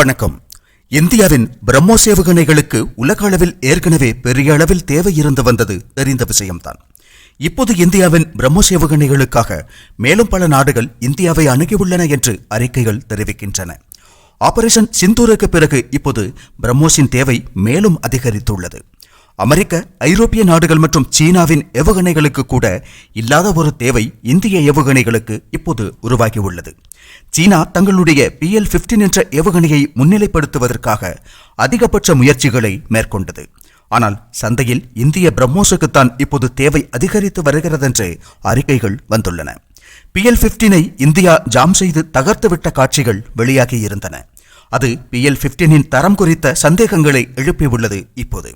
வணக்கம். இந்தியாவின் பிரம்மோஸ் ஏவுகணைகளுக்கு உலக அளவில் ஏற்கனவே பெரிய அளவில் தேவை இருந்து வந்தது தெரிந்த விஷயம்தான். இப்போது இந்தியாவின் பிரம்மோஸ் ஏவுகணைகளுக்காக மேலும் பல நாடுகள் இந்தியாவை அணுகியுள்ளன என்று அறிக்கைகள் தெரிவிக்கின்றன. ஆபரேஷன் சிந்தூருக்கு பிறகு இப்போது பிரம்மோஸின் தேவை மேலும் அதிகரித்துள்ளது. அமெரிக்க ஐரோப்பிய நாடுகள் மற்றும் சீனாவின் ஏவுகணைகளுக்கு கூட இல்லாத ஒரு தேவை இந்திய ஏவுகணைகளுக்கு இப்போது உருவாகியுள்ளது. சீனா தங்களுடைய பிஎல் 15 என்ற ஏவுகணையை முன்னிலைப்படுத்துவதற்காக அதிகபட்ச முயற்சிகளை மேற்கொண்டது. ஆனால் சந்தையில் இந்திய பிரம்மோஸுக்குத்தான் இப்போது தேவை அதிகரித்து வருகிறதென்று அறிக்கைகள் வந்துள்ளன. பிஎல் 15 ஐ இந்தியா ஜாம் செய்து தகர்த்துவிட்ட காட்சிகள் வெளியாகியிருந்தன அது பிஎல் 15 இன் தரம் குறித்த சந்தேகங்களை எழுப்பியுள்ளது இப்போது.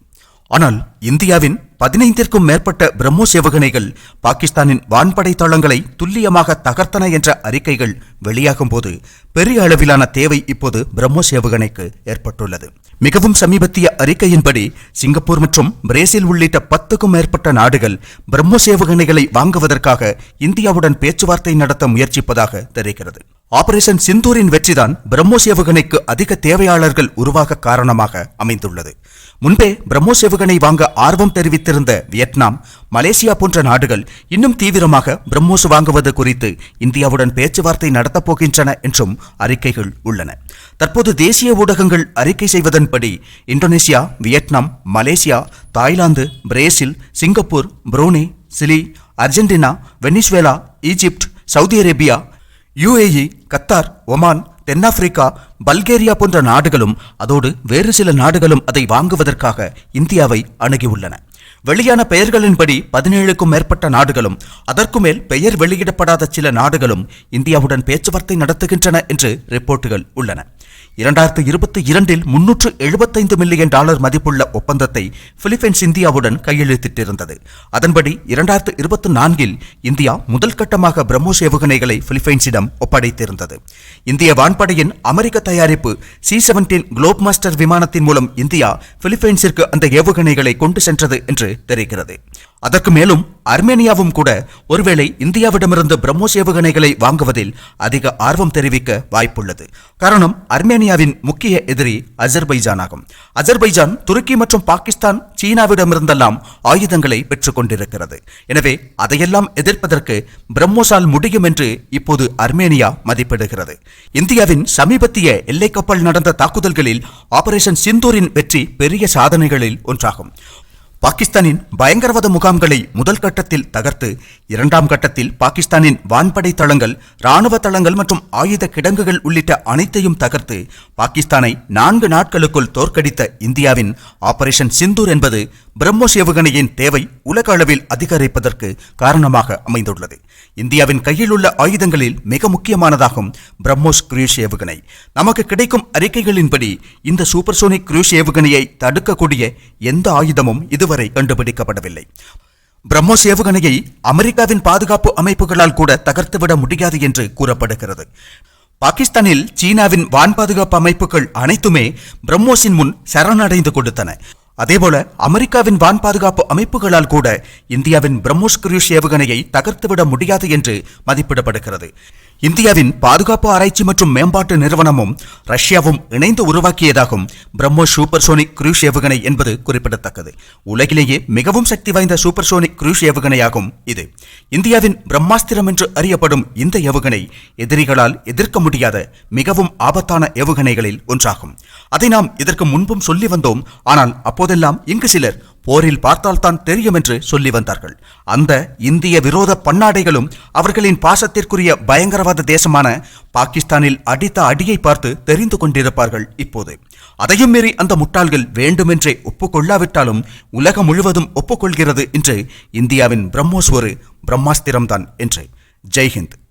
ஆனால் இந்தியாவின் பதினைந்திற்கும் மேற்பட்ட பிரம்மோஸ் ஏவுகணைகள் பாகிஸ்தானின் வான்படை தளங்களை துல்லியமாக தகர்த்தன என்ற அறிக்கைகள் வெளியாகும் போது பெரிய அளவிலான தேவை இப்போது பிரம்மோஸ் ஏவுகணைக்கு ஏற்பட்டுள்ளது. மிகவும் சமீபத்திய அறிக்கையின்படி சிங்கப்பூர் மற்றும் பிரேசில் உள்ளிட்ட பத்துக்கும் மேற்பட்ட நாடுகள் பிரம்மோஸ் ஏவுகணைகளை வாங்குவதற்காக இந்தியாவுடன் பேச்சுவார்த்தை நடத்த முயற்சிப்பதாக தெரிகிறது. ஆபரேஷன் சிந்தூரின் வெற்றிதான் பிரம்மோஸ் ஏவுகணைக்கு அதிக தேவையாளர்கள் உருவாக காரணமாக அமைந்துள்ளது. முன்பே பிரம்மோஸ் ஏவுகணை வாங்க ஆர்வம் தெரிவித்திருந்த வியட்நாம் மலேசியா போன்ற நாடுகள் இன்னும் தீவிரமாக பிரம்மோஸ் வாங்குவது குறித்து இந்தியாவுடன் பேச்சுவார்த்தை நடத்தப் போகின்றன என்றும் அறிக்கைகள் உள்ளன. தற்போது தேசிய ஊடகங்கள் அறிக்கை செய்வதன்படி Indonesia Vietnam Malaysia Thailand Brazil Singapore Brunei Chile Argentina Venezuela Egypt Saudi Arabia UAE Qatar Oman தென்னாப்பிரிக்கா பல்கேரியா போன்ற நாடுகளும் அதோடு வேறு சில நாடுகளும் அதை வாங்குவதற்காக இந்தியாவை அணுகியுள்ளன. வெளியான பெயர்களின்படி பதினேழுக்கும் மேற்பட்ட நாடுகளும் அதற்கு மேல் பெயர் வெளியிடப்படாத சில நாடுகளும் இந்தியாவுடன் பேச்சுவார்த்தை நடத்துகின்றன என்று ரிப்போர்ட்டுகள் உள்ளன. இரண்டாயிரத்து இருபத்தி இரண்டில் முன்னூற்று எழுபத்தைந்து மில்லியன் டாலர் மதிப்புள்ள ஒப்பந்தத்தை பிலிப்பைன்ஸ் இந்தியாவுடன் கையெழுத்திட்டிருந்தது. அதன்படி இரண்டாயிரத்து இருபத்தி நான்கில் இந்தியா முதல் கட்டமாக பிரம்மோஸ் ஏவுகணைகளை பிலிப்பைன்ஸிடம் ஒப்படைத்திருந்தது. இந்திய வான்படையின் அமெரிக்க தயாரிப்பு சி செவன்டீன் குளோப் மாஸ்டர் விமானத்தின் மூலம் இந்தியா பிலிப்பைன்ஸிற்கு அந்த ஏவுகணைகளை கொண்டு சென்றது என்று தெரிகிறது. அதற்கு மேலும் அர்மேனியாவும் கூட ஒருவேளை இந்தியாவிடமிருந்து பிரம்மோஸ் ஏவுகணைகளை வாங்குவதில் அதிக ஆர்வம் தெரிவிக்க வாய்ப்புள்ளது. காரணம் அர்மேனியாவின் முக்கிய எதிரி அஜர்பைஜான் ஆகும் அஜர்பைஜான் துருக்கி மற்றும் பாகிஸ்தான் சீனாவிடமிருந்தெல்லாம் ஆயுதங்களை பெற்றுக் கொண்டிருக்கிறது எனவே அதையெல்லாம் எதிர்ப்பதற்கு பிரம்மோஸால் முடியும் என்று இப்போது அர்மேனியா மதிப்பிடுகிறது. இந்தியாவின் சமீபத்திய எல்லை கப்பல் நடந்த தாக்குதல்களில் ஆபரேஷன் சிந்தூரின் வெற்றி பெரிய சாதனைகளில் ஒன்றாகும். பாகிஸ்தானின் பயங்கரவாத முகாம்களை முதல் கட்டத்தில் தகர்த்து இரண்டாம் கட்டத்தில் பாகிஸ்தானின் வான்படை தளங்கள் ராணுவ தளங்கள் மற்றும் ஆயுத கிடங்குகள் உள்ளிட்ட அனைத்தையும் தகர்த்து பாகிஸ்தானை நான்கு நாட்களுக்குள் தோற்கடித்த இந்தியாவின் ஆபரேஷன் சிந்தூர் என்பது பிரம்மோஸ் ஏவுகணையின் தேவை உலக அளவில் அதிகரிப்பதற்கு காரணமாக அமைந்துள்ளது. இந்தியாவின் கையில் உள்ள ஆயுதங்களில் மிக முக்கியமானதாகும் பிரம்மோஸ் குரூஸ் ஏவுகணை நமக்கு கிடைக்கும் அறிக்கைகளின்படி இந்த சூப்பர்சோனிக் குரூஸ் ஏவுகணையை தடுக்கக்கூடிய எந்த ஆயுதமும் இதுவரை கண்டுபிடிக்கப்படவில்லை. பிரம்மோஸ் ஏவுகணையை அமெரிக்காவின் பாதுகாப்பு அமைப்புகளால் கூட தகர்த்துவிட முடியாது என்று கூறப்படுகிறது. பாகிஸ்தானில் சீனாவின் வான் பாதுகாப்பு அமைப்புகள் அனைத்துமே பிரம்மோஸின் முன் சரணடைந்து கொடுத்தன. அதேபோல அமெரிக்காவின் வான் பாதுகாப்பு அமைப்புகளால் கூட இந்தியாவின் பிரம்மோஸ் குரூஷ் ஏவுகணையை தகர்த்துவிட முடியாது என்று மதிப்பிடப்படுகிறது. இந்தியாவின் பாதுகாப்பு ஆராய்ச்சி மற்றும் மேம்பாட்டு நிறுவனமும் ரஷ்யாவும் இணைந்து உருவாக்கியதாகும் பிரம்மோஸ் சூப்பர்சோனிக் குரூஸ் ஏவுகணை என்பது குறிப்பிடத்தக்கது. உலகிலேயே மிகவும் சக்தி வாய்ந்த சூப்பர்சோனிக் குரூஸ் ஏவுகணையாகும் இது. இந்தியாவின் பிரம்மாஸ்திரம் என்று அறியப்படும் இந்த ஏவுகணை எதிரிகளால் எதிர்க்க முடியாத மிகவும் ஆபத்தான ஏவுகணைகளில் ஒன்றாகும். அதை நாம் இதற்கு முன்பும் சொல்லி வந்தோம். ஆனால் அப்போதெல்லாம் இங்கு சிலர் போரில் பார்த்தால்தான் தெரியும் என்று சொல்லி வந்தார்கள். அந்த இந்திய விரோத பன்னாடைகளும் அவர்களின் பாசத்திற்குரிய பயங்கரவாத தேசமான பாகிஸ்தானில் அடித்த அடியை பார்த்து தெரிந்து கொண்டிருப்பார்கள் இப்போது. அதையும் மீறி அந்த முட்டாள்கள் வேண்டுமென்றே ஒப்புக்கொள்ளாவிட்டாலும் உலகம் முழுவதும் ஒப்புக்கொள்கிறது என்று இந்தியாவின் பிரம்மோஸ் ஒரு பிரம்மாஸ்திரம்தான் என்று. ஜெய்ஹிந்த்.